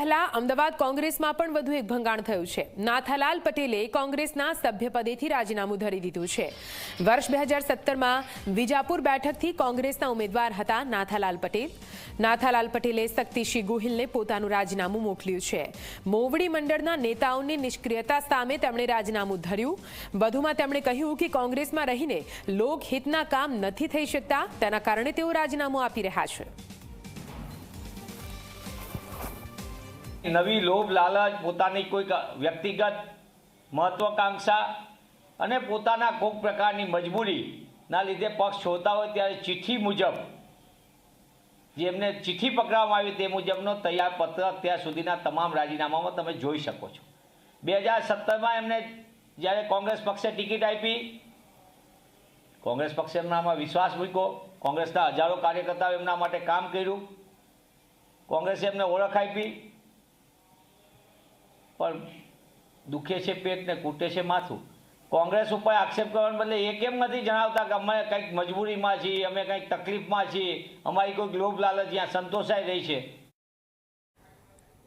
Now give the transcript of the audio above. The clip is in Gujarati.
પહેલા અમદાવાદ કોંગ્રેસમાં પણ વધુ એક ભંગાણ થયું છે. નાથાલાલ પટેલે કોંગ્રેસના સભ્યપદેથી રાજીનામું ધરી દીધું છે. વર્ષ બે હજાર સત્તરમાં વિજાપુર બેઠકથી કોંગ્રેસના ઉમેદવાર હતા નાથાલાલ પટેલ. નાથાલાલ પટેલે શક્તિસિંહ ગોહિલને પોતાનું રાજીનામું મોકલ્યું છે. મોવડી મંડળના નેતાઓની નિષ્ક્રિયતા સામે તેમણે રાજીનામું ધર્યું. વધુમાં તેમણે કહ્યું કે કોંગ્રેસમાં રહીને લોકહિતના કામ નથી થઈ શકતા, તેના કારણે તેઓ રાજીનામું આપી રહ્યા છે. નવી લોભ, લાલચ પોતાની કોઈક વ્યક્તિગત મહત્વાકાંક્ષા અને પોતાના કોઈક પ્રકારની મજબૂરીના લીધે પક્ષ છોડતા હોય ત્યારે ચિઠ્ઠી મુજબ, જે એમને ચિઠ્ઠી પકડવામાં આવી તે મુજબનો તૈયાર પત્ર ત્યાં સુધીના તમામ રાજીનામામાં તમે જોઈ શકો છો. બે હજાર સત્તરમાં એમને જ્યારે કોંગ્રેસ પક્ષે ટિકિટ આપી, કોંગ્રેસ પક્ષે એમનામાં વિશ્વાસ મૂક્યો, કોંગ્રેસના હજારો કાર્યકર્તાઓ એમના માટે કામ કર્યું, કોંગ્રેસે એમને ઓળખ આપી પણ દુખે છે પેટ ને કૂટે છે માથું. કોંગ્રેસ ઉપર આક્ષેપ કરવાને બદલે એ કેમ નથી જણાવતા કે અમે કંઈક મજબૂરીમાં છીએ, અમે કંઈક તકલીફમાં છીએ, અમારી કોઈ લોભ લાલચ જ્યાં સંતોષાઈ રહી છે?